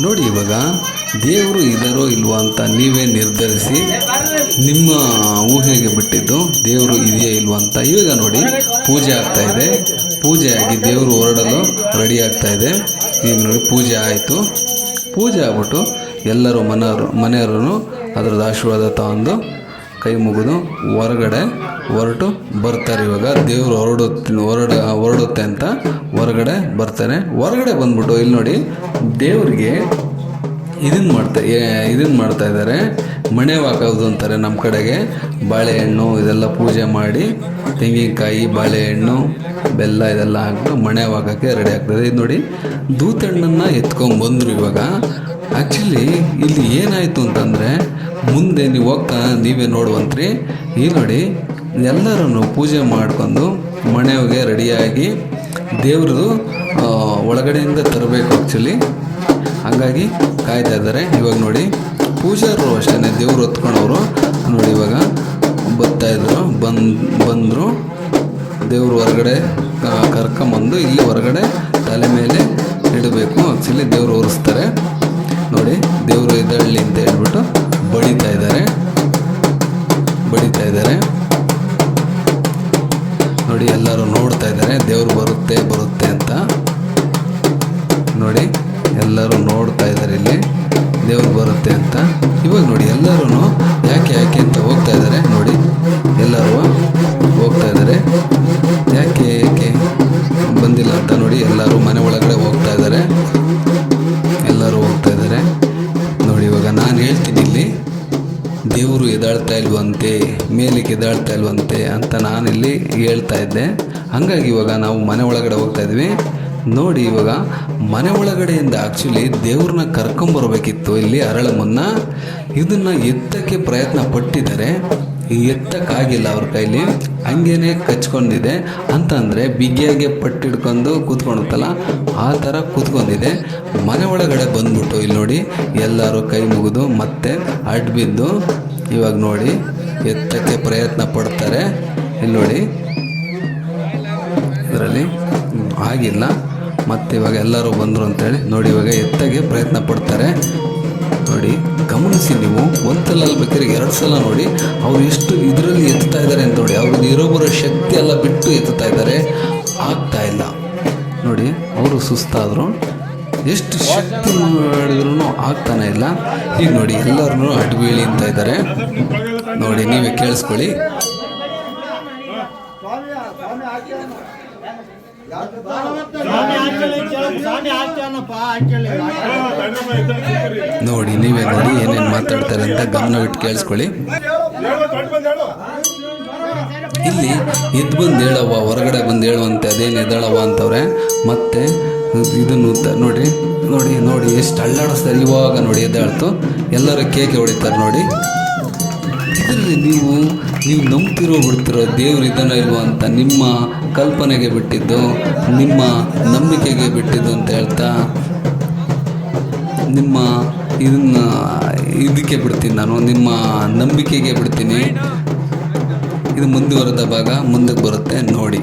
ನೋಡಿ ಇವಾಗ, ದೇವರು ಇದರೋ ಇಲ್ವೋ ಅಂತ ನೀವೇ ನಿರ್ಧರಿಸಿ, ನಿಮ್ಮ ಊಹೆಗೆ ಬಿಟ್ಟಿದ್ದು, ದೇವರು ಇದೆಯಾ ಇಲ್ವೋ ಅಂತ ಇವಾಗ ನೋಡಿ, ಪೂಜೆ ಆಗ್ತಾ ಇದೆ. ಪೂಜೆ ಆಗಿ ದೇವರು ಹೊರಡಲು ರೆಡಿ ಆಗ್ತಾ ಇದೆ. ಈಗ ನೋಡಿ ಪೂಜೆ ಆಯಿತು. ಪೂಜೆ ಆಗ್ಬಿಟ್ಟು ಎಲ್ಲರೂ ಮನೆಯವರು ಮನೆಯವರು ಅದರದ್ದು ಆಶೀರ್ವಾದ ತಗೊಂಡು ಕೈ ಮುಗಿದು ಹೊರಗಡೆ ಹೊರಟು ಬರ್ತಾರೆ. ಇವಾಗ ದೇವರು ಹೊರಡು, ಹೊರಡ, ಹೊರಡುತ್ತೆ ಅಂತ ಹೊರಗಡೆ ಬರ್ತಾರೆ. ಹೊರಗಡೆ ಬಂದ್ಬಿಟ್ಟು ಇಲ್ಲಿ ನೋಡಿ ದೇವರಿಗೆ ಇದನ್ನ ಮಾಡ್ತಾ ಇದನ್ನ ಮಾಡ್ತಾ ಇದ್ದಾರೆ. ಮಣೆ ಹಾಕೋದು ಅಂತಾರೆ ನಮ್ಮ ಕಡೆಗೆ. ಬಾಳೆಹಣ್ಣು, ಇದೆಲ್ಲ ಪೂಜೆ ಮಾಡಿ ತೆಂಗಿನಕಾಯಿ, ಬಾಳೆಹಣ್ಣು, ಬೆಲ್ಲ ಇದೆಲ್ಲ ಹಾಕಿ ಮಣೆ ಹಾಕೋಕ್ಕೆ ರೆಡಿ ಆಗ್ತದೆ. ಇದು ನೋಡಿ ದೂತಣ್ಣನ್ನು ಎತ್ಕೊಂಡ್ಬಂದ್ರು ಇವಾಗ. ಆ್ಯಕ್ಚುಲಿ ಇಲ್ಲಿ ಏನಾಯಿತು ಅಂತಂದರೆ ಮುಂದೆ ನೀವು ಹೋಗ್ತಾ ನೀವೇ ನೋಡುವಂತ್ರಿ. ಈ ನೋಡಿ ಎಲ್ಲರೂ ಪೂಜೆ ಮಾಡ್ಕೊಂಡು ಮನೆಯವಾಗೆ ರೆಡಿಯಾಗಿ ದೇವ್ರದ್ದು ಒಳಗಡೆಯಿಂದ ತರಬೇಕು ಆ್ಯಕ್ಚುಲಿ ಹಾಗಾಗಿ ಕಾಯ್ತಾ ಇದ್ದಾರೆ. ಇವಾಗ ನೋಡಿ, ಪೂಜಾರರು ಅಷ್ಟೇ ದೇವ್ರು ಹೊತ್ಕೊಂಡವರು. ನೋಡಿ ಇವಾಗ ಬರ್ತಾಯಿದ್ರು ಬಂದು ಬಂದ್, ಬಂದರು. ದೇವ್ರು ಹೊರಗಡೆ ಕರ್ಕೊಂಬಂದು ಇಲ್ಲಿ ಹೊರಗಡೆ ತಲೆ ಮೇಲೆ ಇಡಬೇಕು. ಆ್ಯಕ್ಚುಲಿ ದೇವ್ರು ಒರೆಸ್ತಾರೆ ನೋಡಿ, ದೇವರು ಎದ್ದೇಳಲಿ ನೋಡಿ, ಎಲ್ಲರೂ ನೋಡ್ತಾ ಇದ್ದಾರೆ. ದೇವ್ರು ಬರುತ್ತೆ ಬರುತ್ತೆ ಅಂತ. ನೋಡಿ, ಎಲ್ಲರೂ ನೋಡ್ತಾ ಇದ್ದಾರೆ ಇಲ್ಲಿ. ದೇವ್ರು ಬರುತ್ತೆ ಅಂತ. ಇವಾಗ ನೋಡಿ, ಎಲ್ಲರೂ ಯಾಕೆ ಯಾಕೆ ಅಂತ ಹೋಗ್ತಾ ಇದ್ದಾರೆ. ನೋಡಿ. ಇಲ್ವಂತೆ, ಮೇಲೆ ಕೆದಾಡ್ತಾ ಇಲ್ವಂತೆ ಅಂತ ನಾನಿಲ್ಲಿ ಹೇಳ್ತಾ ಇದ್ದೆ. ಹಾಗಾಗಿ ಇವಾಗ ನಾವು ಮನೆ ಒಳಗಡೆ ಹೋಗ್ತಾ ಇದ್ವಿ ನೋಡಿ ಇವಾಗ, ಮನೆ ಒಳಗಡೆಯಿಂದ ಆ್ಯಕ್ಚುಲಿ ದೇವ್ರನ್ನ ಕರ್ಕೊಂಬರ್ಬೇಕಿತ್ತು ಇಲ್ಲಿ ಅರಳಮ್ಮನ್ನ ಇದನ್ನು ಎತ್ತಕ್ಕೆ ಪ್ರಯತ್ನ ಪಟ್ಟಿದ್ದಾರೆ. ಎತ್ತಕ್ಕಾಗಿಲ್ಲ ಅವ್ರ ಕೈಲಿ. ಹಂಗೇನೆ ಕಚ್ಕೊಂಡಿದೆ. ಅಂತಂದರೆ ಬಿಗಿಯಾಗೆ ಪಟ್ಟಿಡ್ಕೊಂಡು ಕೂತ್ಕೊಳುತ್ತಲ್ಲ, ಆ ಥರ ಕೂತ್ಕೊಂಡಿದೆ. ಮನೆ ಒಳಗಡೆ ಬಂದ್ಬಿಟ್ಟು ಇಲ್ಲಿ ನೋಡಿ, ಎಲ್ಲರೂ ಕೈ ಮುಗಿದು ಮತ್ತೆ ಅಡ್ಡ ಬಿದ್ದು ಇವಾಗ ನೋಡಿ, ಎತ್ತಕ್ಕೆ ಪ್ರಯತ್ನ ಪಡ್ತಾರೆ. ಇಲ್ಲಿ ನೋಡಿ. ಇದರಲ್ಲಿ ಆಗಿಲ್ಲ. ಮತ್ತು ಇವಾಗ ಎಲ್ಲರೂ ಬಂದರು ಅಂತೇಳಿ ನೋಡಿ ಇವಾಗ ಎತ್ತಗೆ ಪ್ರಯತ್ನ ಪಡ್ತಾರೆ. ನೋಡಿ, ಗಮನಿಸಿ ನೀವು ಒಂದ್ಸಲ ಬೇಕಾದ್ರೆ ಎರಡು ಸಲ ನೋಡಿ, ಅವರು ಎಷ್ಟು ಇದರಲ್ಲಿ ಎತ್ತಾ ಇದ್ದಾರೆ ಅಂತ ನೋಡಿ. ಅವ್ರದ್ದು ಇರೋಬರೋ ಶಕ್ತಿ ಎಲ್ಲ ಬಿಟ್ಟು ಎತ್ತುತ್ತಾ ಇದ್ದಾರೆ ಆಗ್ತಾ ಇಲ್ಲ. ನೋಡಿ, ಅವರು ಸುಸ್ತಾದರು. ಎಷ್ಟು ಶಕ್ತಿ ಮಾಡಿದ್ರು ಆಗ್ತಾನೆ ಇಲ್ಲ. ಈಗ ನೋಡಿ ಎಲ್ಲರೂ ಅಡ್ಬೀಳಿ ಅಂತ ಇದ್ದಾರೆ. ನೋಡಿ, ನೀವೇ ಕೇಳಿಸ್ಕೊಳ್ಳಿ. ನೋಡಿ, ನೀವೇ ನೋಡಿ ಏನೇನು ಮಾತಾಡ್ತಾರೆ ಅಂತ ಗಮನವಿಟ್ಟು ಕೇಳಿಸ್ಕೊಳ್ಳಿ. ಇಲ್ಲಿ ಎದ್ದು ಬಂದು ಹೇಳವ್ವ, ಹೊರಗಡೆ ಬಂದು ಹೇಳುವಂತೆ, ಅದೇನು ಎದ್ದೇಳವ್ವ ಅಂತವ್ರೆ. ಮತ್ತೆ ಇದನ್ನು ನೋಡಿ ನೋಡಿ ನೋಡಿ, ಎಷ್ಟು ಅಳ್ಳಾಡಿಸ್ತಾರೆ ಇವಾಗ ನೋಡಿ ಎದ್ದಾಳ್ತು ಎಲ್ಲರೂ ಕೇಕೆ ಹೊಡಿತಾರೆ ನೋಡಿ. ಇದರಲ್ಲಿ ನೀವು ನೀವು ನಂಬ್ತಿರೋ ಬಿಡ್ತಿರೋ ದೇವ್ರು ಇದನ್ನ ಇಲ್ವೋ ಅಂತ ನಿಮ್ಮ ಕಲ್ಪನೆಗೆ ಬಿಟ್ಟಿದ್ದು, ನಿಮ್ಮ ನಂಬಿಕೆಗೆ ಬಿಟ್ಟಿದ್ದು ಅಂತ ಹೇಳ್ತಾ, ನಿಮ್ಮ ಇದನ್ನ ಇದಕ್ಕೆ ಬಿಡ್ತೀನಿ ನಾನು, ನಿಮ್ಮ ನಂಬಿಕೆಗೆ ಬಿಡ್ತೀನಿ. ಇದು ಮುಂದುವರೆದ ಭಾಗ, ಮುಂದಕ್ಕೆ ಬರುತ್ತೆ, ನೋಡಿ.